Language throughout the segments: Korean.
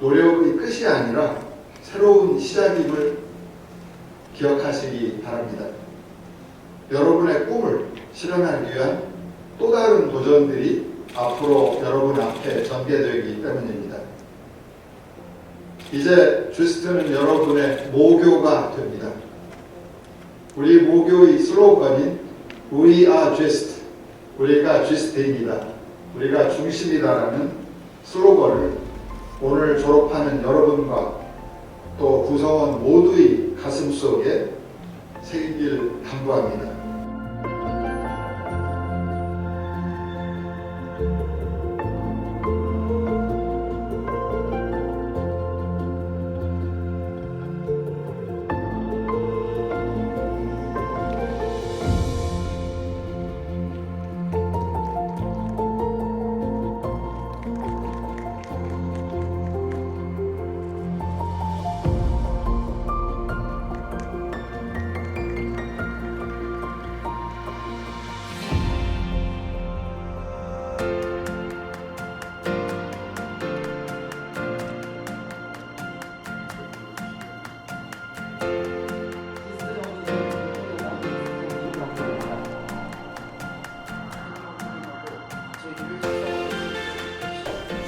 노력의 끝이 아니라 새로운 시작임을 기억하시기 바랍니다. 여러분의 꿈을 실현하기 위한 또 다른 도전들이 앞으로 여러분 앞에 전개되기 때문입니다. 이제 주스트는 여러분의 모교가 됩니다. 우리 모교의 슬로건인 We are just, 우리가 주스트입니다. 우리가 중심이다라는 슬로건을 오늘 졸업하는 여러분과 또 구성원 모두의 가슴 속에 새기길 당부합니다.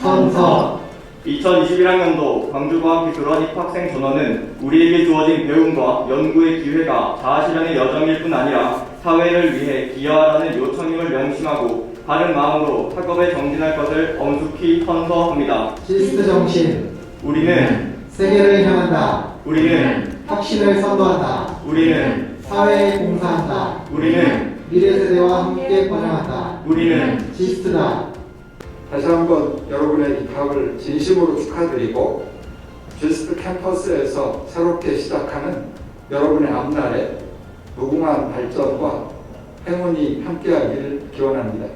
선서. 2021학년도 광주과학기술원 입학생 전원은 우리에게 주어진 배움과 연구의 기회가 자아실현의 여정일 뿐 아니라 사회를 위해 기여하라는 요청임을 명심하고 바른 마음으로 학업에 정진할 것을 엄숙히 선서합니다. 시스트 정신. 우리는 세계를 향한다. 우리는 혁신을 선도한다. 우리는 사회에 봉사한다. 우리는 미래 세대와 함께 번영한다. 우리는 시스트다. 다시 한번 여러분의 입학을 진심으로 축하드리고 주스트 캠퍼스에서 새롭게 시작하는 여러분의 앞날에 무궁한 발전과 행운이 함께하기를 기원합니다.